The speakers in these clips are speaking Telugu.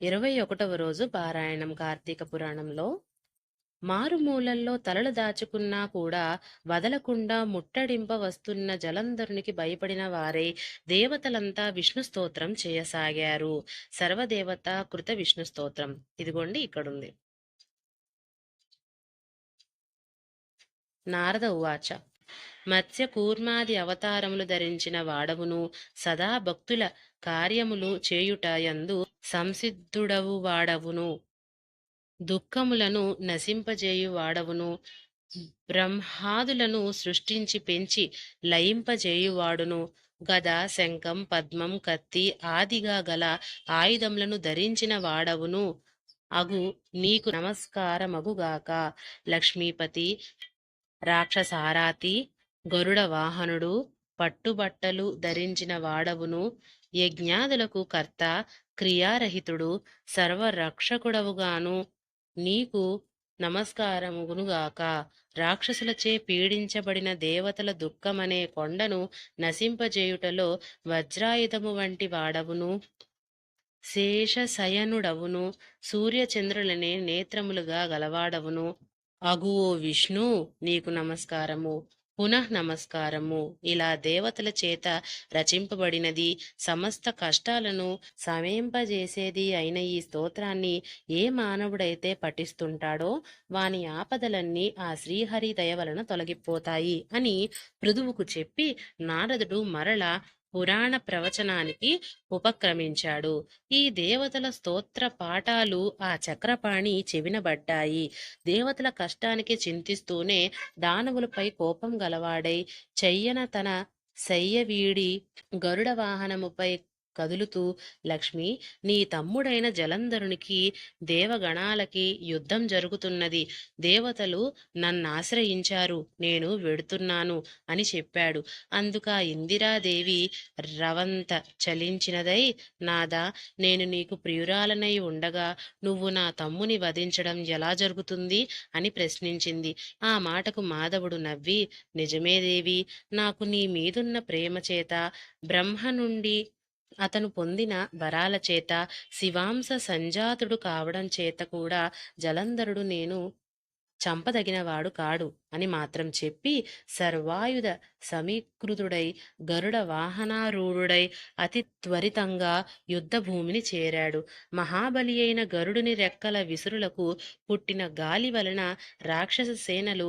ఇరవై ఒకటవ రోజు పారాయణం కార్తీక పురాణంలో మారుమూలల్లో తలలు దాచుకున్నా కూడా వదలకుండా ముట్టడింప వస్తున్న జలంధరునికి భయపడిన వారే దేవతలంతా విష్ణు స్తోత్రం చేయసాగారు. సర్వదేవత కృత విష్ణు స్తోత్రం. ఇదిగోండి ఇక్కడుంది. నారద ఉవాచ. మత్స్య కూర్మాది అవతారములు ధరించిన వాడవును సదా భక్తుల కార్యములు చేయుట యందు సంసిద్ధుడవు వాడవును. దుఃఖములను నశింపజేయు వాడవును బ్రహ్మాదులను సృష్టించి పెంచి లయింపజేయువాడును. గద శంఖం పద్మం కత్తి ఆదిగా గల ఆయుధములను ధరించిన వాడవును. అగు నీకు నమస్కారమగుగాక లక్ష్మీపతి రాక్షసారాతి గరుడ వాహనుడు పట్టుబట్టలు ధరించిన వాడవును. యజ్ఞాదులకు కర్త క్రియారహితుడు సర్వరక్షకుడవుగాను. నీకు నమస్కారముగునుగాక. రాక్షసులచే పీడించబడిన దేవతల దుఃఖమనే కొండను నశింపజేయుటలో వజ్రాయుధము వంటి వాడవును. శేషశయనుడవును. సూర్యచంద్రులనే నేత్రములుగా గలవాడవును. అగు ఓ విష్ణు నీకు నమస్కారము. పునః నమస్కారము ఇలా దేవతల చేత రచింపబడినది సమస్త కష్టాలను సమయింపజేసేది అయిన ఈ స్తోత్రాన్ని ఏ మానవుడైతే పఠిస్తుంటాడో వాని ఆపదలన్నీ ఆ శ్రీహరి దయ వలన తొలగిపోతాయి అని పృథువుకు చెప్పి నారదుడు మరల పురాణ ప్రవచనానికి ఉపక్రమించాడు. ఈ దేవతల స్తోత్ర పాఠాలు ఆ చక్రపాణి చెవినబడ్డాయి. దేవతల కష్టానికి చింతిస్తూనే దానవులపై కోపం గలవాడై చెయ్యన తన శయ్యవీడి గరుడ వాహనముపై కదులుతూ లక్ష్మి నీ తమ్ముడైన జలంధరునికి దేవగణాలకి యుద్ధం జరుగుతున్నది. దేవతలు నన్నాశ్రయించారు. నేను వెడుతున్నాను అని చెప్పాడు. అందుక ఇందిరాదేవి రవంత చలించినదై నాదా నేను నీకు ప్రియురాలనై ఉండగా నువ్వు నా తమ్ముని వధించడం ఎలా జరుగుతుంది? అని ప్రశ్నించింది. ఆ మాటకు మాధవుడు నవ్వి నిజమే దేవి నాకు నీ మీదున్న ప్రేమ చేత బ్రహ్మ నుండి అతను పొందిన వరాల చేత శివాంశ సంజాతుడు కావడం చేత కూడా జలంధరుడు నేను చంపదగినవాడు కాడు. అని మాత్రం చెప్పి సర్వాయుధ సమీకృతుడై గరుడ వాహనారూఢుడై అతి త్వరితంగా యుద్ధభూమిని చేరాడు. మహాబలి అయిన గరుడుని రెక్కల విసురులకు పుట్టిన గాలి వలన రాక్షస సేనలు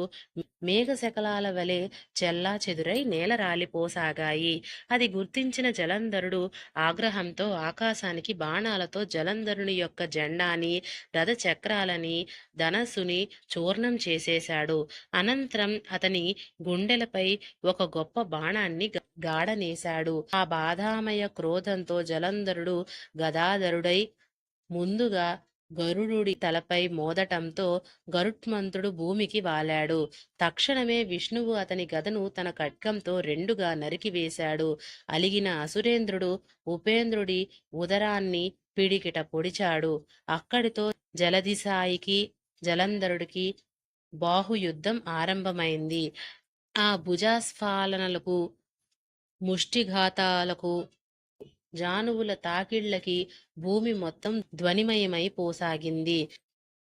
మేఘశకలాల వలె చెల్లా చెదురై నేల రాలిపోసాగాయి. అది గుర్తించిన జలంధరుడు ఆగ్రహంతో ఆకాశానికి బాణాలతో జలంధరుని యొక్క జెండాని రథ చక్రాలని ధనస్సుని చూర్ణం చేసేశాడు. అనంతరం అతని గుండెలపై ఒక గొప్ప బాణాన్ని గాడనేశాడు ఆ బాధామయ క్రోధంతో జలంధరుడు గదాధరుడై ముందుగా గరుడుడి తలపై మోదటంతో గరుట్మంతుడు భూమికి వాలాడు. తక్షణమే విష్ణువు అతని గదను తన ఖడ్గంతో రెండుగా నరికివేశాడు అలిగిన అసురేంద్రుడు ఉపేంద్రుడి ఉదరాన్ని పిడికిట పొడిచాడు. అక్కడితో జలదిశాయికి జలంధరుడికి బాహుయుద్ధం ఆరంభమైంది. ఆ భుజాస్ఫాలనలకు ముష్టిఘాతాలకు జానువుల తాకిళ్ళకి భూమి మొత్తం ధ్వనిమయమై పోసాగింది.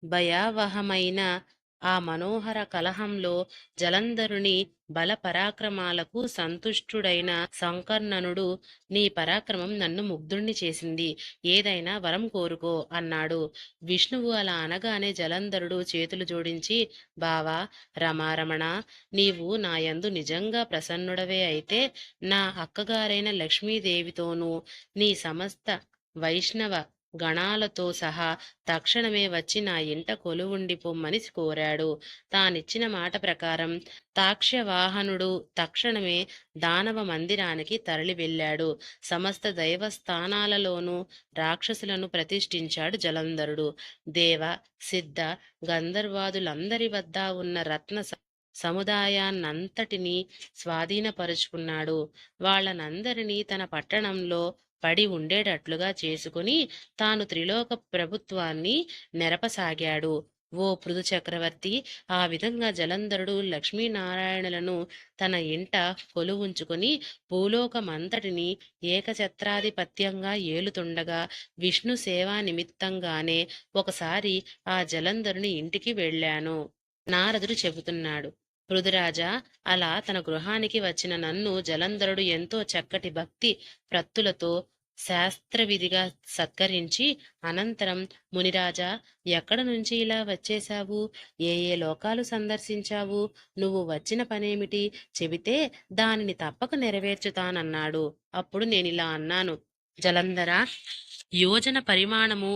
భయావహమైన ఆ మనోహర కలహంలో జలంధరుని బల పరాక్రమాలకు సంతుష్టుడైన సంకర్ణనుడు నీ పరాక్రమం నన్ను ముగ్ధుణ్ణి చేసింది. ఏదైనా వరం కోరుకో అన్నాడు. విష్ణువు అలా అనగానే జలంధరుడు చేతులు జోడించి బావా రమారమణ నీవు నాయందు నిజంగా ప్రసన్నుడవే అయితే నా అక్కగారైన లక్ష్మీదేవితోనూ నీ సమస్త వైష్ణవ గణాలతో సహా తక్షణమే వచ్చి నా ఇంట కొలువుండి పొమ్మని కోరాడు. తానిచ్చిన మాట ప్రకారం తాక్ష్యవాహనుడు తక్షణమే దానవ మందిరానికి తరలి వెళ్ళాడు. సమస్త దైవస్థానాలలోనూ రాక్షసులను ప్రతిష్ఠించాడు జలంధరుడు. దేవ సిద్ధ గంధర్వాదులందరి వద్ద ఉన్న రత్న స- సముదాయాన్నంతటినీ స్వాధీనపరుచుకున్నాడు. వాళ్ళనందరినీ తన పట్టణంలో పడి ఉండేటట్లుగా చేసుకుని తాను త్రిలోక ప్రభుత్వాన్ని నెరపసాగాడు. ఓ పృథు చక్రవర్తి ఆ విధంగా జలంధరుడు లక్ష్మీనారాయణులను తన ఇంట కొలువుంచుకొని భూలోకమంతటిని ఏకఛత్రాధిపత్యంగా ఏలుతుండగా విష్ణు సేవా నిమిత్తంగానే ఒకసారి ఆ జలంధరుని ఇంటికి వెళ్ళాను. నారదుడు చెబుతున్నాడు పృథురాజా అలా తన గృహానికి వచ్చిన నన్ను జలంధరుడు ఎంతో చక్కటి భక్తి ప్రత్తులతో శాస్త్రవిధిగా సత్కరించి అనంతరం మునిరాజా ఎక్కడ నుంచి ఇలా వచ్చేశావు? ఏ ఏ లోకాలు సందర్శించావు? నువ్వు వచ్చిన పనేమిటి? చెబితే దానిని తప్పక నెరవేర్చుతానన్నాడు. అప్పుడు నేనిలా అన్నాను. జలంధర యోజన పరిమాణము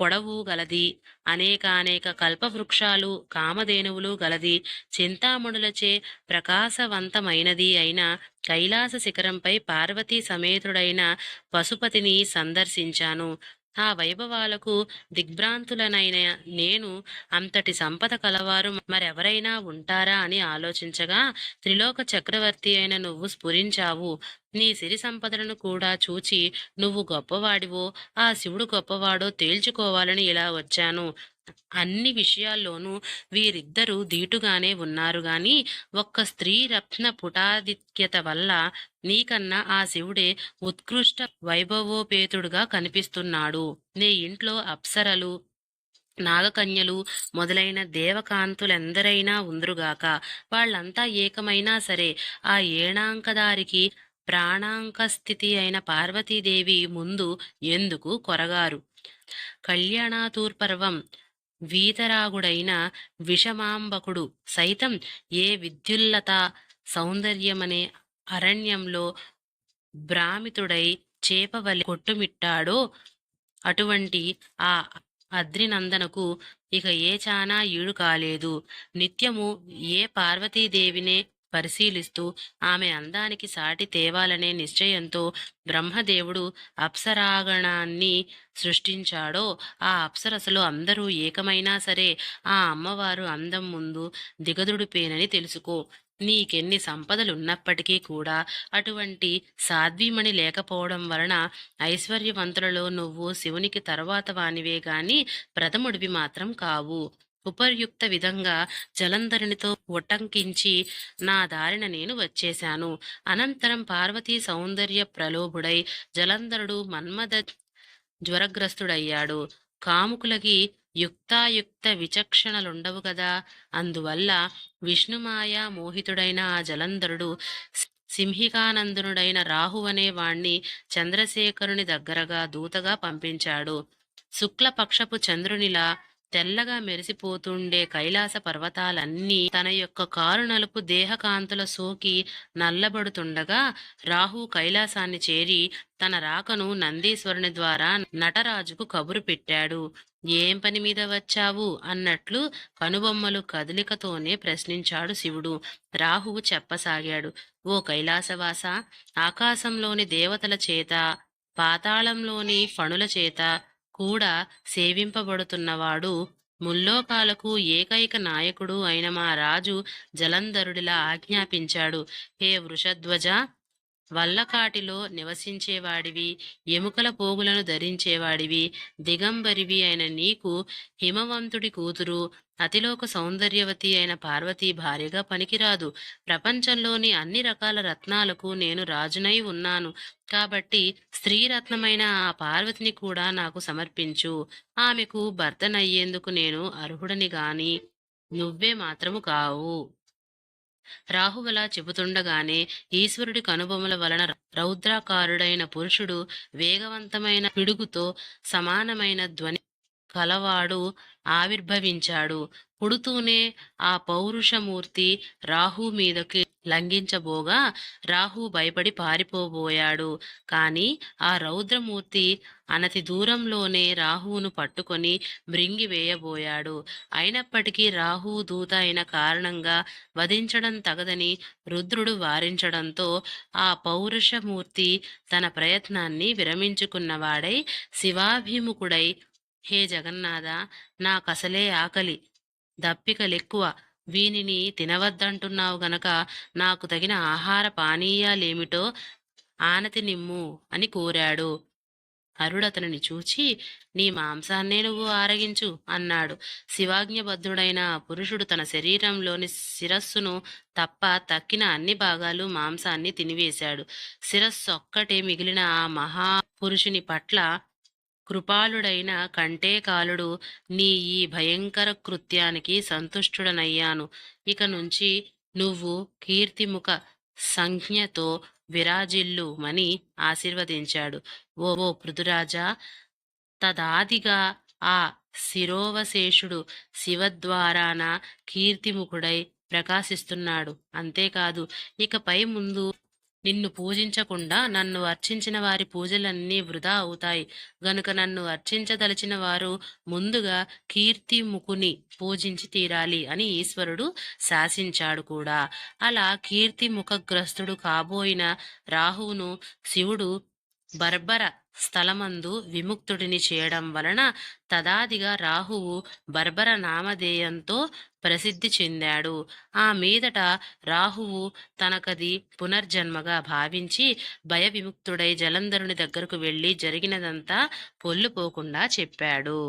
పొడవు గలది అనేకానేక కల్పవృక్షాలు కామధేనువులు గలది చింతామణులచే ప్రకాశవంతమైనది అయిన కైలాస శిఖరంపై పార్వతీ సమేతుడైన పశుపతిని సందర్శించాను. ఆ వైభవాలకు దిగ్భ్రాంతులనైన నేను అంతటి సంపద కలవారు మరెవరైనా ఉంటారా అని ఆలోచించగా త్రిలోక చక్రవర్తి అయిన నువ్వు స్ఫురించావు. నీ సిరి సంపదలను కూడా చూచి నువ్వు గొప్పవాడివో ఆ శివుడు గొప్పవాడో తేల్చుకోవాలని ఇలా వచ్చాను. అన్ని విషయాల్లోనూ వీరిద్దరూ ధీటుగానే ఉన్నారు. గాని ఒక్క స్త్రీ రత్న పుటాధిక్యత వల్ల నీకన్నా ఆ శివుడే ఉత్కృష్ట వైభవోపేతుడుగా కనిపిస్తున్నాడు. నీ ఇంట్లో అప్సరలు నాగకన్యలు మొదలైన దేవకాంతులెందరైనా ఉందరుగాక. వాళ్ళంతా ఏకమైనా సరే ఆ ఏణాంకదారికి ప్రాణాంక స్థితి అయిన పార్వతీదేవి ముందు ఎందుకు కొరగారు? కళ్యాణాతూర్పర్వం వీతరాగుడైన విషమాంబకుడు సైతం ఏ విద్యుల్లత సౌందర్యమనే అరణ్యంలో భ్రామితుడై చేపవలి కొట్టుమిట్టాడో అటువంటి ఆ అద్రినందనకు ఇక ఏ చానా ఈడు కాలేదు. నిత్యము ఏ పార్వతీదేవినే పరిశీలిస్తూ ఆమె అందానికి సాటి తేవాలనే నిశ్చయంతో బ్రహ్మదేవుడు అప్సరాగణాన్ని సృష్టించాడో ఆ అప్సరసలు అందరూ ఏకమైనా సరే ఆ అమ్మవారు అందం ముందు దిగదుడిపేనని తెలుసుకో. నీకెన్ని సంపదలున్నప్పటికీ కూడా అటువంటి సాధ్వీమణి లేకపోవడం వలన ఐశ్వర్యవంతులలో నువ్వు శివునికి తర్వాత వానివే గాని ప్రథముడివి మాత్రం కావు. ఉపర్యుక్త విధంగా జలంధరునితో ఉటంకించి నా దారిన నేను వచ్చేశాను. అనంతరం పార్వతీ సౌందర్య ప్రలోభుడై జలంధరుడు మన్మద జ్వరగ్రస్తుడయ్యాడు. కాముకులకి యుక్తాయుక్త విచక్షణలుండవు కదా అందువల్ల విష్ణుమాయ మోహితుడైన ఆ జలంధరుడు సింహికానందనుడైన రాహువనే వాణ్ణి చంద్రశేఖరుని దగ్గరగా దూతగా పంపించాడు. శుక్లపక్షపు చంద్రునిలా తెల్లగా మెరిసిపోతుండే కైలాస పర్వతాలన్నీ తన యొక్క కారు నలుపు దేహకాంతుల సోకి నల్లబడుతుండగా రాహు కైలాసాన్ని చేరి తన రాకను నందీశ్వరుని ద్వారా నటరాజుకు కబురు పెట్టాడు. ఏం పని మీద వచ్చావు? అన్నట్లు కనుబొమ్మలు కదలికతోనే ప్రశ్నించాడు శివుడు. రాహువు చెప్పసాగాడు. ఓ కైలాసవాస ఆకాశంలోని దేవతల చేత పాతాళంలోని ఫణుల చేత కూడా సేవింపబడుతున్నవాడు ముల్లోకాలకు ఏకైక నాయకుడు అయిన మా రాజు జలంధరుడిలా ఆజ్ఞాపించాడు. హే వృషధ్వజ వల్లకాటిలో నివసించేవాడివి ఎముకల పోగులను ధరించేవాడివి దిగంబరివి అయిన నీకు హిమవంతుడి కూతురు అతిలోక సౌందర్యవతి అయిన పార్వతీ భార్యగా పనికిరాదు. ప్రపంచంలోని అన్ని రకాల రత్నాలకు నేను రాజునై ఉన్నాను. కాబట్టి స్త్రీరత్నమైన ఆ పార్వతిని కూడా నాకు సమర్పించు. ఆమెకు భర్తనయ్యేందుకు నేను అర్హుడని గాని నువ్వే మాత్రము కావు. రాహువలా చెబుతుండగానే ఈశ్వరుడి కనుబొమల వలన రౌద్రాకారుడైన పురుషుడు వేగవంతమైన పిడుగుతో సమానమైన ధ్వని కలవాడు ఆవిర్భవించాడు. పుడుతూనే ఆ పౌరుషమూర్తి రాహు మీదకి లంఘించబోగా రాహు భయపడి పారిపోబోయాడు. కాని ఆ రౌద్రమూర్తి అనతి దూరంలోనే రాహువును పట్టుకొని మృంగి వేయబోయాడు. అయినప్పటికీ రాహు దూత అయిన కారణంగా వధించడం తగదని రుద్రుడు వారించడంతో ఆ పౌరుషమూర్తి తన ప్రయత్నాన్ని విరమించుకున్నవాడై శివాభిముఖుడై హే జగన్నాథ నాకసలే ఆకలి దప్పికలెక్కువ వీనిని తినవద్దంటున్నావు గనక నాకు తగిన ఆహార పానీయాలేమిటో ఆనతి నిమ్ము అని కోరాడు. అతనిని చూచి నీ మాంసాన్నే నువ్వు ఆరగించు అన్నాడు. శివాజ్ఞబద్ధుడైన పురుషుడు తన శరీరంలోని శిరస్సును తప్ప తక్కిన అన్ని భాగాలు మాంసాన్ని తినివేశాడు. శిరస్సు ఒక్కటే మిగిలిన ఆ మహాపురుషుని పట్ల కృపాళుడైన కంటేకాలుడు నీ ఈ భయంకర కృత్యానికి సంతుష్టుడనయ్యాను. ఇక నుంచి నువ్వు కీర్తిముఖ సంజ్ఞతో విరాజిల్లు మని ఆశీర్వదించాడు. ఓ ఓ పృథురాజా తదాదిగా ఆ శిరోవశేషుడు శివద్వారాన కీర్తిముఖుడై ప్రకాశిస్తున్నాడు. అంతేకాదు ఇకపై ముందు నిన్ను పూజించకుండా నన్ను అర్చించిన వారి పూజలన్నీ వృధా అవుతాయి. గనుక నన్ను అర్చించదలిచిన వారు ముందుగా కీర్తిముఖుని పూజించి తీరాలి అని ఈశ్వరుడు శాసించాడు కూడా. అలా కీర్తిముఖగ్రస్తుడు కాబోయిన రాహువును శివుడు బర్బర స్థలమందు విముక్తుడిని చేయడం వలన తదాదిగా రాహువు బర్బర నామధేయంతో ప్రసిద్ధి చెందాడు. ఆ మీదట రాహువు తనకది పునర్జన్మగా భావించి భయ విముక్తుడై జలంధరుని దగ్గరకు వెళ్ళి జరిగినదంతా పొల్లుపోకుండా చెప్పాడు.